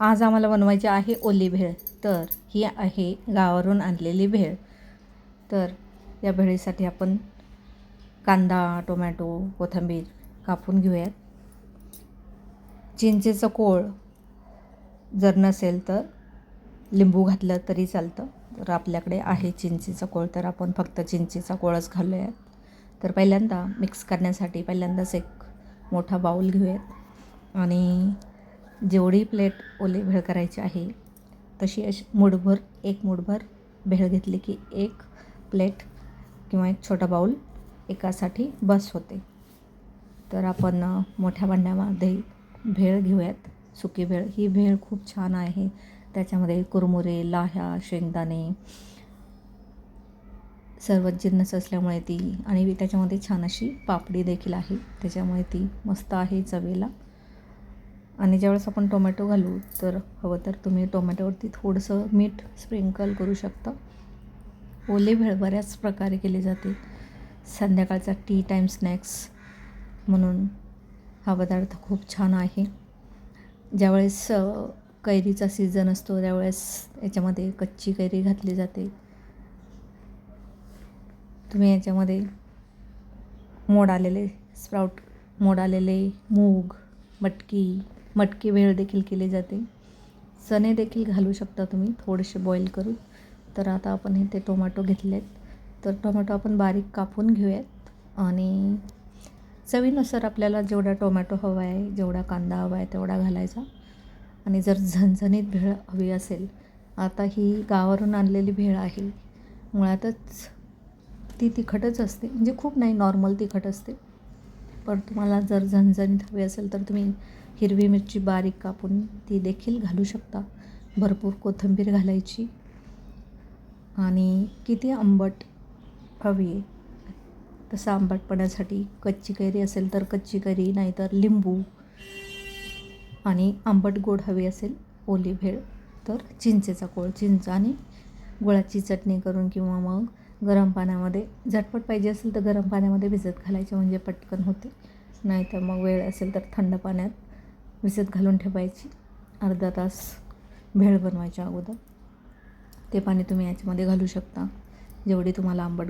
आज आम्हाला बनवायची आहे ओली भेळ. तर ही आहे गावावरून आणलेली भेळ. तर या भेळीसाठी आपण कांदा टोमॅटो कोथिंबीर कापून घेऊयात. चिंचेचं कोळ जर नसेल तर लिंबू घातलं तरी चालतं. तर आपल्याकडे आहे चिंचेचा कोळ तर आपण फक्त चिंचेचा कोळच घालूयात. तर पहिल्यांदा मिक्स करण्यासाठी पहिल्यांदाच एक मोठा बाऊल घेऊयात. आणि जेवढी प्लेट ओली भेळ करायची आहे तशी अशी मुठभर एक मुठभर भेळ घेतली की एक प्लेट किंवा एक छोटा बाऊल एकासाठी बस होते. तर आपण मोठ्या भांड्यामध्ये भेळ घेऊयात. सुकी भेळ. ही भेळ खूप छान आहे. त्याच्यामध्ये कुरमुरे लाह्या शेंगदाणे सर्व जिन्नस असल्यामुळे ती आणि त्याच्यामध्ये छान अशी पापडी देखील आहे. त्याच्यामुळे ती मस्त आहे चवेला. आणि ज्यावेळेस आपण टोमॅटो घालू तर हवं तर तुम्ही टोमॅटोवरती थोडंसं मीठ स्प्रिंकल करू शकता. ओले भेळ बऱ्याच प्रकारे केली जाते. संध्याकाळचा टी टाईम स्नॅक्स म्हणून हा पदार्थ खूप छान आहे. ज्यावेळेस कैरीचा सीझन असतो त्यावेळेस याच्यामध्ये कच्ची कैरी घातली जाते. तुम्ही याच्यामध्ये मोड आलेले स्प्राउट मोड आलेले मूग मटकी मटकी भेळ देखील केली जाते. चणे देखील घालू शकता तुम्ही थोडेसे बॉईल करून. तर आता आपण हे ते टोमॅटो घेतलेत. तर टोमॅटो आपण बारीक कापून घेऊयात. आणि चवीनुसार आपल्याला जेवढा टोमॅटो हवा आहे जेवढा कांदा हवा आहे तेवढा घालायचा. आणि जर झणझणीत भेळ हवी असेल आता ही गावावरून आणलेली भेळ आहे. मुळातच ती तिखटच असते. म्हणजे खूप नाही नॉर्मल तिखट असते. पण तुम्हाला जर झणझणीत हवी असेल तर तुम्ही हिरवी मिरची बारीक कापून ती देखील घालू शकता. भरपूर कोथिंबीर घालायची. आणि किती आंबट हवी आहे. तसं आंबटपणासाठी कच्ची कैरी असेल तर कच्ची कैरी नाहीतर लिंबू. आणि आंबट गोड हवी असेल ओली भेळ तर चिंचेचा कोळ चिंच आणि गुळाची चटणी करून किंवा मग गरम पाण्यामध्ये. झटपट पाहिजे असेल तर गरम पाण्यामध्ये भिजत घालायचे म्हणजे पटकन होते. नाहीतर मग वेळ असेल तर थंड पाण्यात भिजत घालून ठेवायची. अर्धा तास भेळ बनवायच्या अगोदर. ते पाणी तुम्ही याच्यामध्ये घालू शकता. जेवढी तुम्हाला आंबट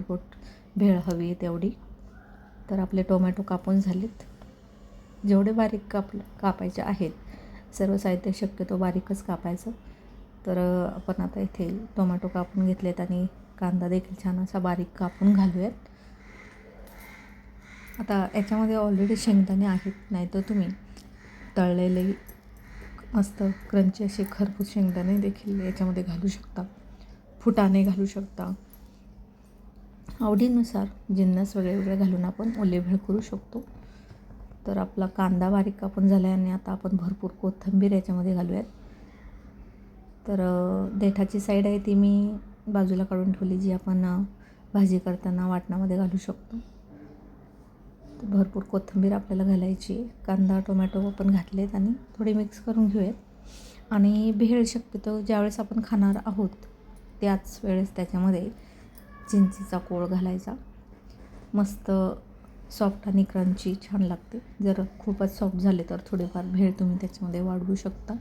भेळ हवी आहे तेवढी. तर आपले टोमॅटो कापून झालेत. जेवढे बारीक काप कापायचे आहेत सर्व साहित्य शक्यतो बारीकच कापायचं. तर आपण आता इथे टोमॅटो कापून घेतलेत आणि कांदा देखील छान असा बारीक कापून घालूयात. आता याच्यामध्ये ऑलरेडी शेंगदाणे आहेत नाहीतर तुम्ही तळलेले मस्त क्रंची असे खरपूस शेंगदाणे देखील याच्यामध्ये घालू शकता. फुटाणे घालू शकता. आवडीनुसार जिन्नस वगैरे वेगळे घालून आपण ओलेभेळ करू शकतो. तर आपला कांदा बारीक कापून झाला आहे आणि आता आपण भरपूर कोथिंबीर याच्यामध्ये घालूयात. तर देठाची साईड आहे ती मी बाजूला काढून ठेवली जी आपण भाजी करताना वाटणामध्ये घालू शकतो. तर भरपूर कोथिंबीर आपल्याला घालायची कांदा टोमॅटो आपण घातलेत आणि थोडे मिक्स करून घेऊयात. आणि भेळ शक्यतो ज्यावेळेस आपण खाणार आहोत त्याच वेळेस त्याच्यामध्ये चिंचेचा कोळ घालायचा. मस्त सॉफ्ट आणि क्रंची छान लागते. जर खूपच सॉफ्ट झाले तर थोडेफार भेळ तुम्ही त्याच्यामध्ये वाढवू शकता.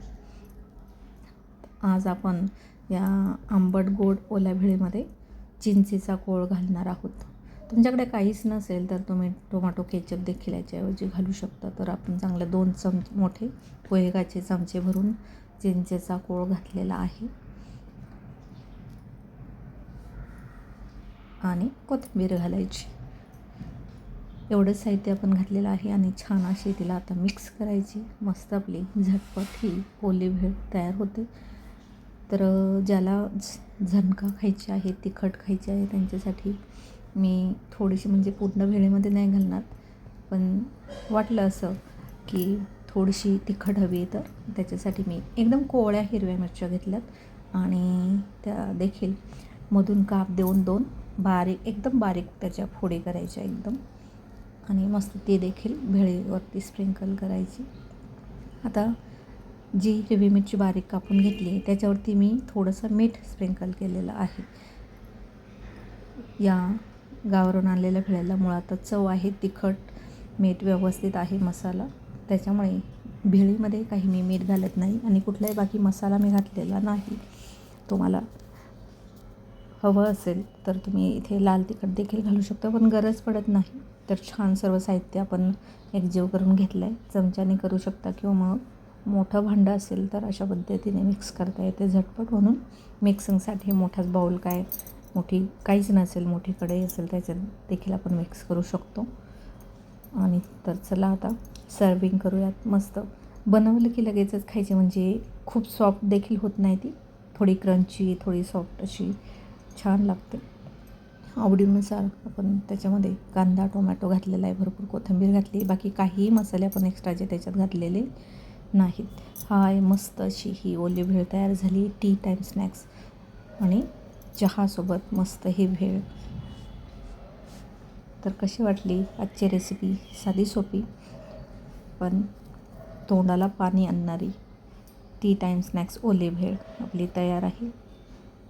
आज आपण या आंबट गोड ओल्या भेळीमध्ये चिंचेचा कोळ घालणार आहोत. तुमच्याकडे काहीच नसेल तर तुम्ही टोमॅटो केचप देखील याच्याऐवजी घालू शकता. तर आपण चांगले दोन चम मोठे पोहेगाचे चमचे भरून चिंचेचा कोळ घातलेला आहे. आणि कोथिंबीर घालायची. एवढं साहित्य आपण घातलेलं आहे आणि छान अशी तिला आता मिक्स करायची. मस्त आपली झटपट ही ओली भेळ तयार होते. तर ज्याला झ- झणका खायची आहे तिखट खायची आहे त्यांच्यासाठी मी थोडीशी म्हणजे पूर्ण वेळेमध्ये नाही घालणार. पण वाटलं असं की थोडीशी तिखट हवी आहे तर त्याच्यासाठी मी एकदम कोवळ्या हिरव्या मिरच्या घेतल्यात. आणि त्या देखील मधून काप देऊन दोन बारीक एकदम बारीक त्याच्या फोडी करायच्या एकदम. आणि मस्त ते देखील भेळीवरती स्प्रिंकल करायची. आता जी हिरवी मिरची बारीक कापून घेतली आहे त्याच्यावरती मी थोडंसं मीठ स्प्रिंकल केलेलं आहे. या गावावरून आणलेल्या भेळेला मुळातच चव आहे तिखट मीठ व्यवस्थित आहे मसाला. त्याच्यामुळे भेळीमध्ये काही मी मीठ घालत नाही आणि कुठलाही बाकी मसाला मी घातलेला नाही. तुम्हाला हवं असेल तर तुम्ही इथे लाल तिखट देखील घालू शकता पण गरज पडत नाही. तर छान सर्व साहित्य आपण एकजीव करून घेतलं आहे चमच्याने करू शकता किंवा मग मोठं भांडं असेल तर अशा पद्धतीने मिक्स करता येते झटपट म्हणून. मिक्सिंगसाठी मोठाच बाऊल काय मोठी काहीच नसेल मोठी कढई असेल त्याच्यात देखील आपण मिक्स करू शकतो. आणि तर चला आता सर्विंग करूयात मस्त. बनवलं की लगेचच खायचे म्हणजे खूप सॉफ्ट देखील होत नाही ती. थोडी क्रंची थोडी सॉफ्ट अशी छान लागते. आवडीनुसार आपण त्याच्यामध्ये कांदा टोमॅटो घातलेला आहे भरपूर कोथिंबीर घातली बाकी काहीही मसाले आपण एक्स्ट्राचे त्याच्यात घातलेले नाहीत. हाय मस्त अशी ही ओली भेळ तयार झाली. टी टाईम स्नॅक्स आणि चहासोबत मस्त ही भेळ. तर कशी वाटली आजची रेसिपी साधी सोपी पण तोंडाला पाणी आणणारी टी टाईम स्नॅक्स ओली भेळ आपली तयार आहे.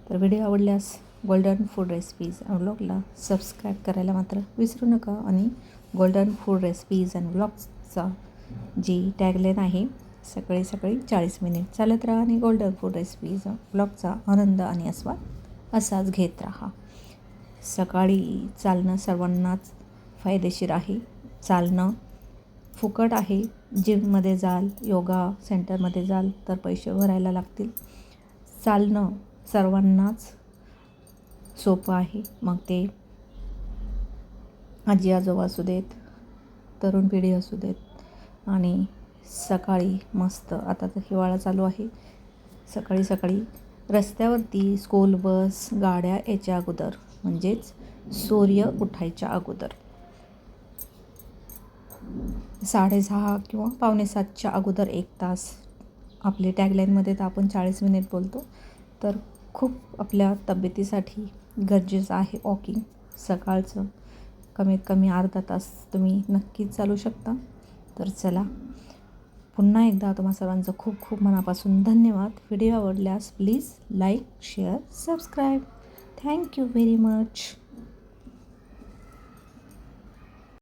तर व्हिडिओ आवडल्यास गोल्डन फूड रेसिपीज अँड ब्लॉगला सबस्क्राईब करायला मात्र विसरू नका. आणि गोल्डन फूड रेसिपीज अँड ब्लॉग्सचा जी टॅगलाईन आहे सकाळी सकाळी चाळीस मिनिट चालत राहा आणि गोल्डन फूड रेसिपीज ब्लॉगचा आनंद आणि आस्वाद असाच घेत राहा. सकाळी चालणं सर्वांनाच फायदेशीर आहे. चालणं फुकट आहे. जिममध्ये जाल योगा सेंटरमध्ये जाल तर पैसे भरायला लागतील. चालणं सर्वांनाच सोपं आहे. मग ते आजी आजोबा असू देत तरुण पिढी असू देत आणि सकाळी मस्त. आता तर हिवाळा चालू आहे. सकाळी सकाळी रस्त्यावरती स्कूल बस गाड्या याच्या अगोदर. म्हणजेच सूर्य उठायच्या अगोदर. साडेसहा किंवा पावणे सातच्या अगोदर एक तास आपले टॅगलाईनमध्ये तर आपण चाळीस मिनिट बोलतो. तर खूप आपल्या तब्येतीसाठी गरजेचं आहे वॉकिंग सकाळचं कमीत कमी अर्धा तास तुम्ही नक्कीच चालू शकता. तर चला पुन्हा एकदा तुम्हा सर्वांचं खूप खूप मनापासून धन्यवाद. व्हिडिओ आवडल्यास please like share subscribe. Thank you very much.